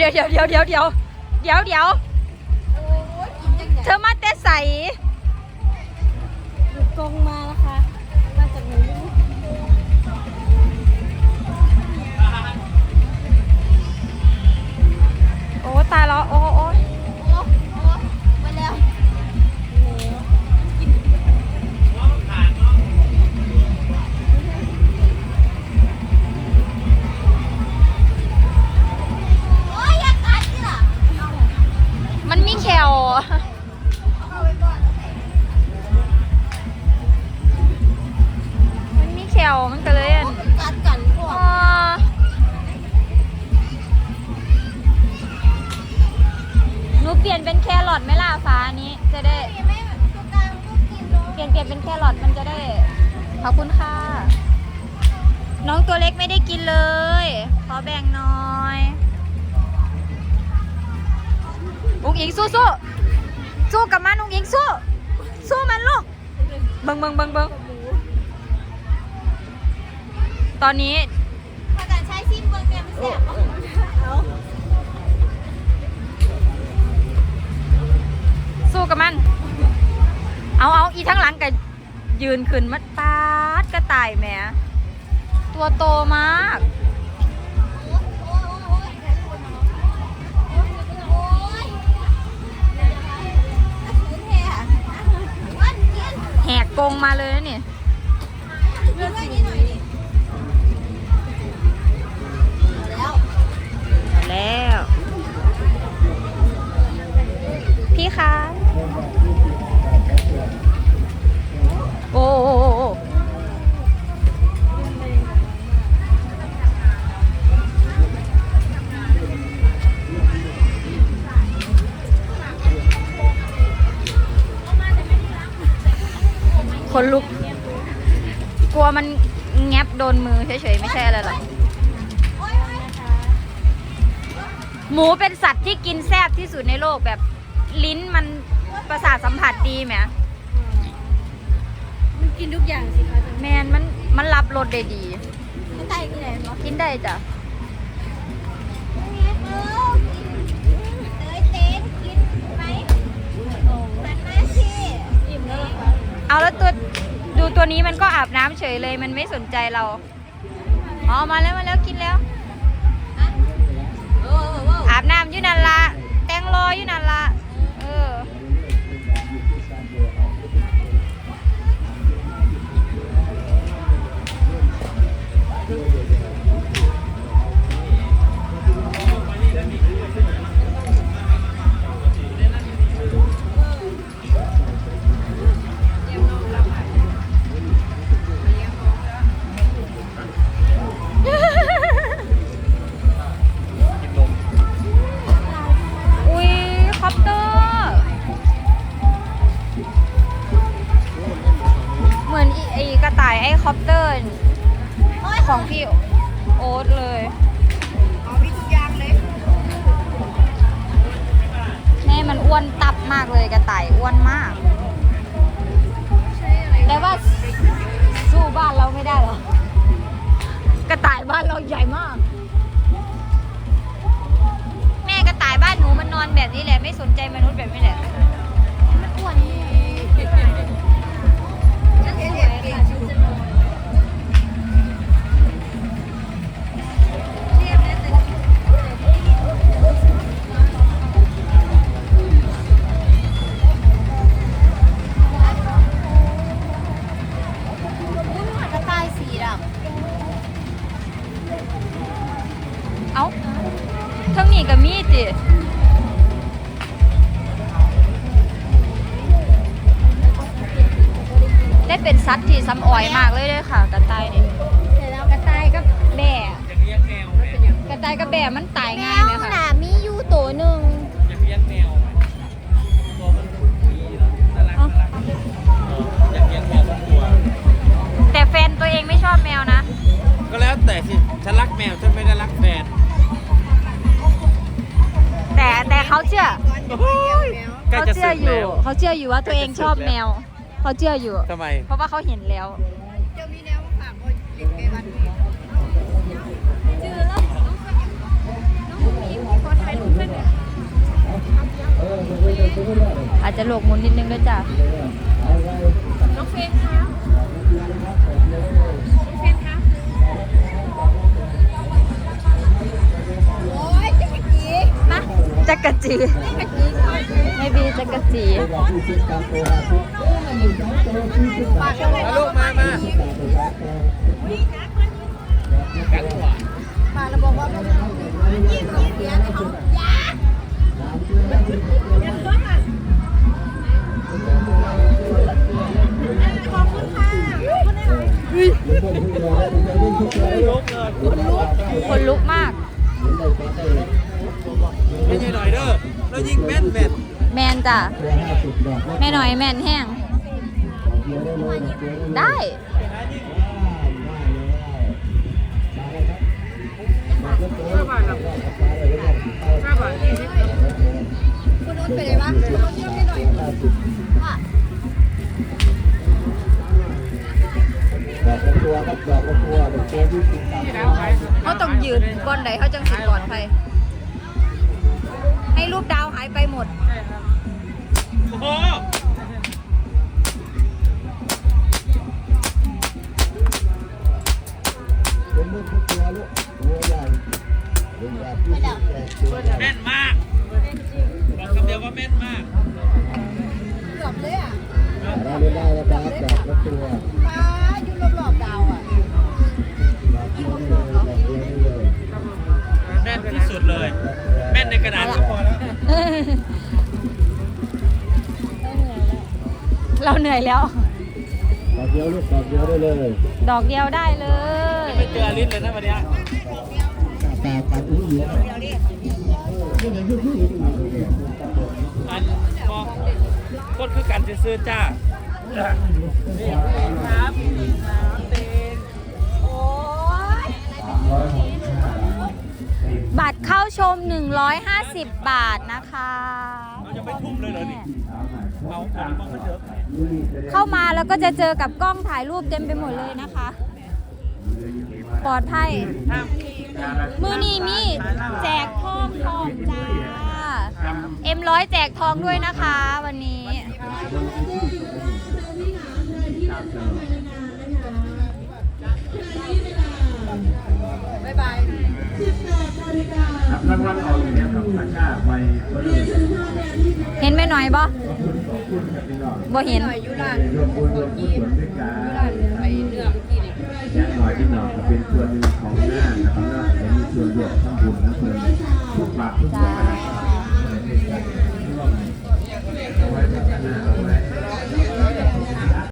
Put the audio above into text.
ดี๋ยวเดี๋ยวเดี๋ยวเดี๋ยวเดี๋ยวเดี๋ยวเดี๋ยวเดี๋ยวเธอมาแต่ใสหยุดกงมาแล้วค่ะมาจากไหนไม่รู้ มันมีแคลมันก็เลยอันกัดกันก่ออ๋อหนูเปลี่ยนเป็นแครอทไหมล่ะฟ้านี้ จะได้ แม่ตัวกลางก็กินเนาะเปลี่ยนเปลี่ยนเป็นแครอทมันจะได้ ขอบคุณค่ะ น้องตัวเล็กไม่ได้กินเลย ขอแบ่งหน่อยอุ้งอิงสู้สู้สู้กับมันอุ้งอิงสู้ สู้มันลูกเบิงเบิงเบิงเบิง ตอนนี้พากันใช้ซิมเบิร์แม่มันแสบปะเอาสู้กับมัน เอาเอาอีทั้งหลังกับยืนขึ้นมัดปาดกระต่ายแหมตัวโตมากโอ้ยโอ้ยโอ้ยโอ้ยโอ้ยอสูรแท้อะวันเย็นแหกกรงมาเลยนะเนี่ยกินไว้นี่ คนลุก กลัวมันแงบโดนมือเฉยๆ ไม่ใช่อะไรหรอกโอ้ยโอ้ยหมูเป็นสัตว์ที่กินแซ่บที่สุดในโลกแบบลิ้นมันประสาทสัมผัสดีไหมมันกินทุกอย่างสิคะแมนมันมันรับรสได้ดีมันตายที่ไหนเนาะกินได้จ้ะ เอาแล้วตัวดูตัวนี้มันก็อาบน้ำเฉยเลยมันไม่สนใจเรา อ๋อมาแล้วมาแล้วกินแล้วเออเอออาบน้ำอยู่นั่นละ แตงรออยู่นั่นละ เลยกระต่ายอ้วนมากใช้อะไรแต่ว่าสู้บ้านเราไม่ได้หรอกกระต่ายบ้านเราใหญ่มาก แม่กระต่ายบ้านหนูมันนอนแบบนี้แหละ ไม่สนใจมนุษย์แบบนี้แหละ มันอ้วน กับมีดดิได้เป็นสัตว์ที่ซ้ำอ่อยมากเลยเลยค่ะ กระต่ายนี่แต่เรากระต่ายก็แบ่กระต่ายกับแบ่มันตายแมง่ายวไหมคะน่ะมี แต่แต่เขาเชื่อเขาเชื่ออยู่เขาเชื่ออยู่ว่าตัวเองชอบแมว เขาเชื่ออยู่ ทำไม เพราะว่าเขาเห็นแล้ว จะมีแมวมาฝากคนลิงในวันนี้จอแล้วน้องยงน้มีขอถ่ายรูปด้วยเนี่อาจจะโลกมุนนิดนึงด้จ้ะน้องเฟรมครับ จักรจีกะจีก่อนไม่บีจักรจีปากอะไรมาลูกมามากันขวาปากเราบอกว่ามันยิ่งของเสียในของยาอย่าเพิ่งอะขอบคุณค่ะขอบคุณนะคะลูกเลยคนลุกมาก แมนจ้ะแม่หน่อยแมนแห้ง ได้ คุณนุ่นไปไหนวะคุณนุ่นเชื่อมได้หน่อยว่าเขาต้องยืนบนไหนเขาจังสิปลอดภัยให้รูปดาวหายไปหมดโเราเล่นได้แล้วครับจากรถตัวฟ้าอยู่รอบๆดาวอะแบบนี้เลยแม่นที่สุดเลย แม่นในกระดาษก็พอแล้ว เราเหนื่อยแล้ว ดอกเดียวลูกดอกเดียวได้เลยดอกเดียวได้เลย ไม่เจออลิสเลยนะวันเนี้ยตาการอุ้ยเยอะอันมองคนคือกันซื้อๆจ้านี่ครั บัตรเข้าชม 150 บาทนะคะ เราจะไม่ทุ่มเลยเหรอนี่เอาของมาเยอะเข้ามาแล้วก็จะเจอกับกล้องถ่ายรูปเต็มไปหมดเลยนะคะ ปลอดภัย มือนีมีแจกทองทองจ้า เอ็มร้อยแจกทองด้วยนะคะวันนี้ รางวัลออกอย่างนี้ครับตะกร้าไปก็เลยเห็นไหมหน่อยบ่บ่เห็น หน่อยอยู่ร้านรวมบุญรวมกุศลด้วยกันไปเนื้อเมื่อกี้นี่ยักหน่อยที่หน่อยเป็นส่วนหนึ่งของงานนะครับว่าจะมีส่วนร่วมทำบุญนะเพื่อน